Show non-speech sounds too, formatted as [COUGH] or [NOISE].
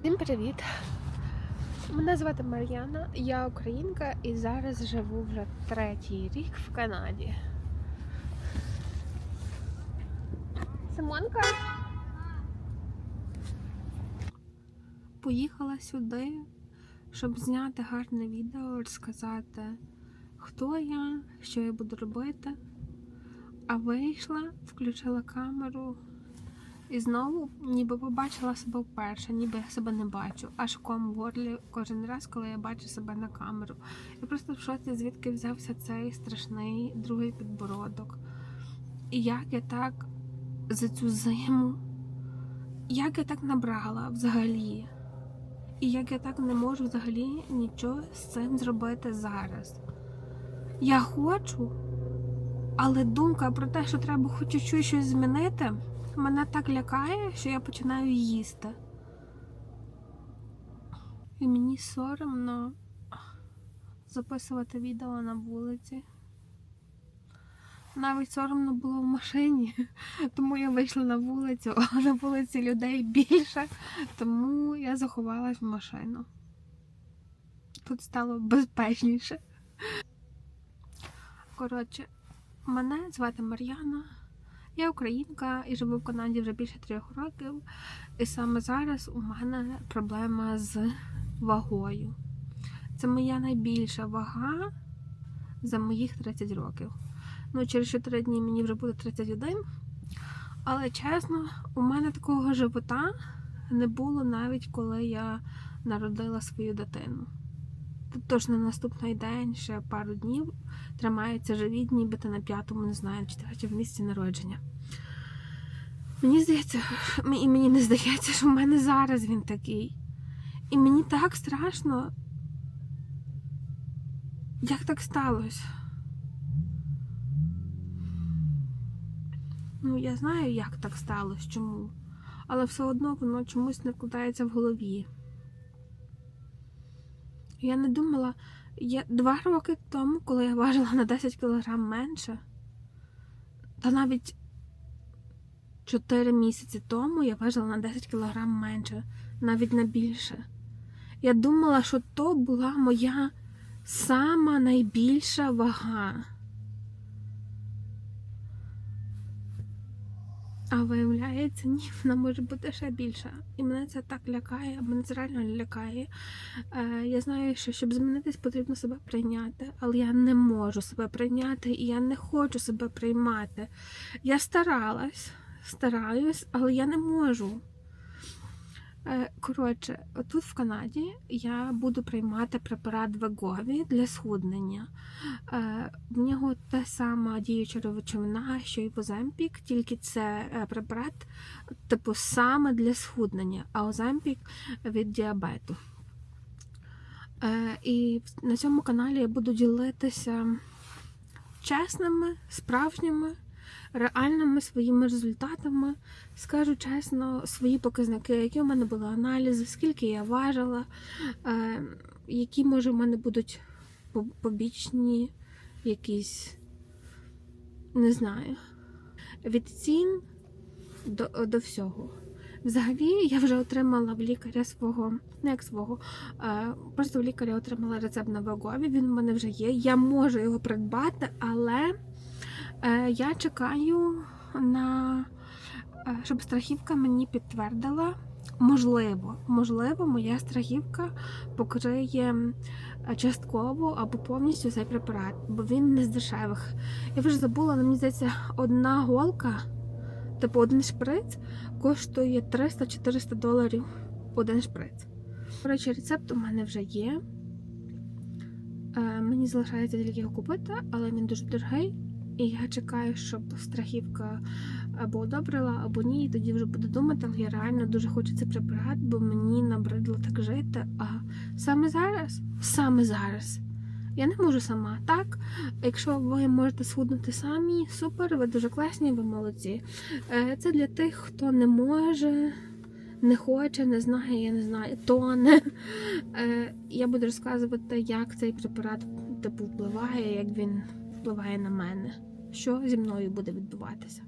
Всім привіт! Мене звати Мар'яна, я українка і зараз живу вже третій рік в Канаді. Симонка. Поїхала сюди, щоб зняти гарне відео, розказати, хто я, що я буду робити. А вийшла, включила камеру. І знову ніби побачила себе вперше, ніби я себе не бачу. Аж ком в горлі кожен раз, коли я бачу себе на камеру. Я просто в шоці, звідки взявся цей страшний другий підбородок. І як я так за цю зиму, як я так набрала взагалі. І як я так не можу взагалі нічого з цим зробити зараз. Я хочу, але думка про те, що треба хоч чуть-чуть щось змінити мене так лякає, що я починаю їсти. І мені соромно записувати відео на вулиці. Навіть соромно було в машині, [LAUGHS] тому я вийшла на вулицю, а на вулиці людей більше, тому я заховалась в машину. Тут стало безпечніше. Коротше, мене звати Мар'яна. Я українка і живу в Канаді вже більше трьох років. І саме зараз у мене проблема з вагою. Це моя найбільша вага за моїх 30 років. Ну, через 4 дні мені вже буде 31. Але чесно, у мене такого живота не було навіть коли я народила свою дитину. Тож на наступний день, ще пару днів, тримається живіт, нібито на п'ятому, не знаю, чи третьому місці народження. Мені здається, [LAUGHS] і мені не здається, що в мене зараз він такий. І мені так страшно. Як так сталося? Ну, я знаю, як так сталося, чому. Але все одно воно чомусь не вкладається в голові. Я не думала, я два роки тому, коли я важила на 10 кг менше, та навіть 4 місяці тому я важила на 10 кг менше, навіть на більше. Я думала, що то була моя сама найбільша вага. А виявляється, ні, [LAUGHS] вона може бути ще більша. І мене це так лякає, мене це реально лякає. Е, Я знаю, що щоб змінитись, потрібно себе прийняти, але я не можу себе прийняти і я не хочу себе приймати. Я старалась, стараюсь, але я не можу. Е, Коротше, тут в Канаді я буду приймати препарат Вегові для схуднення. Е, В нього та сама діюча речовина, що і Оземпік, тільки це е, препарат, типу, саме для схуднення, а Оземпік від діабету. І на цьому каналі я буду ділитися чесними, справжніми реальними своїми результатами. Скажу чесно, свої показники, які у мене були аналізи, скільки я важила, е, які, може, в мене будуть побічні якісь, не знаю, від цін до, до всього. Взагалі, я вже отримала в лікаря свого, не як свого, е, просто в лікаря отримала рецепт на вагові, він в мене вже є. Я можу його придбати, але я чекаю на е, щоб страхівка мені підтвердила. Можливо, можливо, моя страхівка покриє частково або повністю цей препарат, бо він не з дешевих. Я вже забула, але мені здається, одна голка, типу один шприц, коштує 300-400 доларів один шприц. До речі, рецепт у мене вже є. Е, мені залишається тільки його купити, але він дуже дорогий. І я чекаю, щоб страхівка або одобрила, або ні. І тоді вже буду думати, але я реально дуже хочу цей препарат, бо мені набридло так жити. А саме зараз, саме зараз, я не можу сама. Так, якщо ви можете схуднути самі, супер, ви дуже класні, ви молодці. Е, це для тих, хто не може. Не хоче, не знає, я не знаю, тоне. Е, я буду розказувати, як цей препарат типу впливає, як він впливає на мене, що зі мною буде відбуватися.